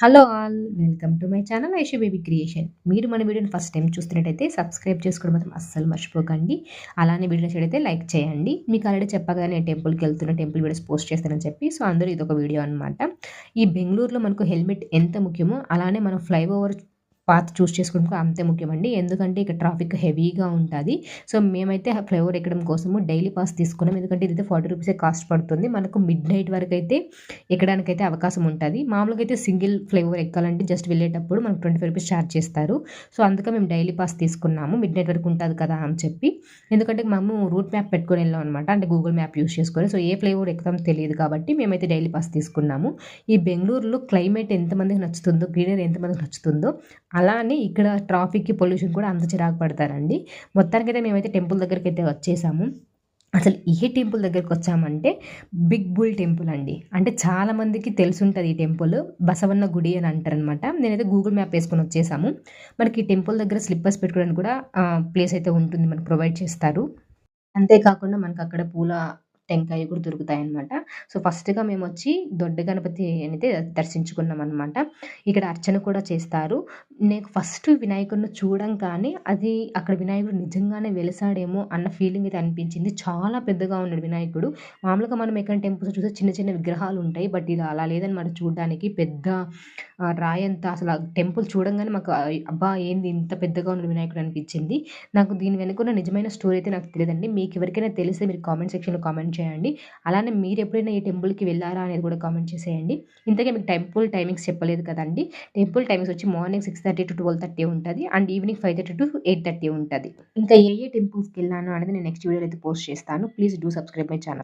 Hello all welcome to my channel Aishu baby creation. మీరు మన వీడియోని ఫస్ట్ టైం చూస్తున్నట్టయితే సబ్స్క్రైబ్ చేసుకోవడం మాత్రం అస్సలు మర్చిపోకండి. అలానే వీడియో చేయడైతే లైక్ చేయండి. మీకు ఆల్రెడీ చెప్పగా నేను టెంపుల్కి వెళ్తున్న టెంపుల్ వీడియోస్ పోస్ట్ చేస్తానని చెప్పి సో అందరూ ఇది ఒక వీడియో అనమాట ఈ బెంగళూరులో మనకు హెల్మెట్ ఎంత ముఖ్యమో అలానే మనం ఫ్లైఓవర్ పాత్ చూస్ చేసుకోవడం అంతే ముఖ్యమండి. ఎందుకంటే ఇక్కడ ట్రాఫిక్ హెవీగా ఉంటుంది. సో మేమైతే ఫ్లైఓవర్ ఎక్కడం కోసము డైలీ పాస్ తీసుకున్నాం. ఎందుకంటే ఇదైతే ఫార్టీ రూపీసే కాస్ట్ పడుతుంది. మనకు మిడ్ నైట్ వరకు అయితే ఎక్కడానికైతే అవకాశం ఉంటుంది. మామూలుగా అయితే సింగిల్ ఫ్లైఓవర్ ఎక్కాలంటే జస్ట్ వెళ్ళేటప్పుడు మనకు ట్వంటీ ఫైవ్ రూపీస్ ఛార్జ్ చేస్తారు. సో అందుకే మేము డైలీ పాస్ తీసుకున్నాము. మిడ్ నైట్ వరకు ఉంటుంది కదా అని చెప్పి. ఎందుకంటే మేము రూట్ మ్యాప్ పెట్టుకొని వెళ్ళాం అనమాట అంటే గూగుల్ మ్యాప్ యూస్ చేసుకొని. సో ఏ ఫ్లైఓవర్ ఎక్కుతాం తెలియదు కాబట్టి మేమైతే డైలీ పాస్ తీసుకున్నాము. ఈ బెంగళూరులో క్లైమేట్ ఎంతమందికి నచ్చుతుందో గ్రీనరీ ఎంతమందికి నచ్చుతుందో అలా అని ఇక్కడ ట్రాఫిక్కి పొల్యూషన్ కూడా అంత చిరాకు పడతారండి. మొత్తానికైతే మేమైతే టెంపుల్ దగ్గరికి అయితే వచ్చేసాము. అసలు ఏ టెంపుల్ దగ్గరికి వచ్చామంటే బిగ్ బుల్ టెంపుల్ అండి. అంటే చాలామందికి తెలుసుంటుంది ఈ టెంపుల్. బసవన్న గుడి అని అంటారనమాట. నేనైతే గూగుల్ మ్యాప్ వేసుకొని వచ్చేసాము. మనకి ఈ టెంపుల్ దగ్గర స్లిప్పర్స్ పెట్టుకోవడానికి కూడా ప్లేస్ అయితే ఉంటుంది. మనకు ప్రొవైడ్ చేస్తారు. అంతేకాకుండా మనకు అక్కడ పూల టెంకాయ కూడా దొరుకుతాయి అనమాట సో ఫస్ట్గా మేము వచ్చి దొడ్డ గణపతి అయితే దర్శించుకున్నాం అనమాట ఇక్కడ అర్చన కూడా చేస్తారు. నేను ఫస్ట్ వినాయకుడిని చూడం కానీ అది అక్కడ వినాయకుడు నిజంగానే వెలిసాడేమో అన్న ఫీలింగ్ అయితే అనిపించింది. చాలా పెద్దగా ఉన్నాడు వినాయకుడు. మామూలుగా మనం ఎక్కడ టెంపుల్స్ చూస్తే చిన్న చిన్న విగ్రహాలు ఉంటాయి. బట్ ఇది అలా లేదనమాట చూడడానికి. పెద్ద రాయంతా అసలు టెంపుల్ చూడంగానే మాకు అబ్బా ఏంది ఇంత పెద్దగా ఉన్న వినాయకుడు అనిపించింది. నాకు దీని వెనుకున్న నిజమైన స్టోరీ అయితే నాకు తెలియదండి. మీకు ఎవరికైనా తెలిస్తే మీరు కామెంట్ సెక్షన్లో కామెంట్ చేయండి. అలానే మీరు ఎప్పుడైనా ఈ టెంపుల్కి వెళ్ళారా అనేది కూడా కామెంట్ చేసేయండి. ఇంతకే మీకు టెంపుల్ టైమింగ్స్ చెప్పలేదు కదండి. టెంపుల్ టైమింగ్స్ వచ్చి morning six thirty to twelve thirty ఉంటుంది. And evening five thirty to eight thirty ఉంటుంది. ఇంకా ఏ ఏ టెంపుల్స్కి వెళ్ళాను అనేది నేను నెక్స్ట్ వీడియో అయితే పోస్ట్ చేస్తాను. Please do subscribe my channel.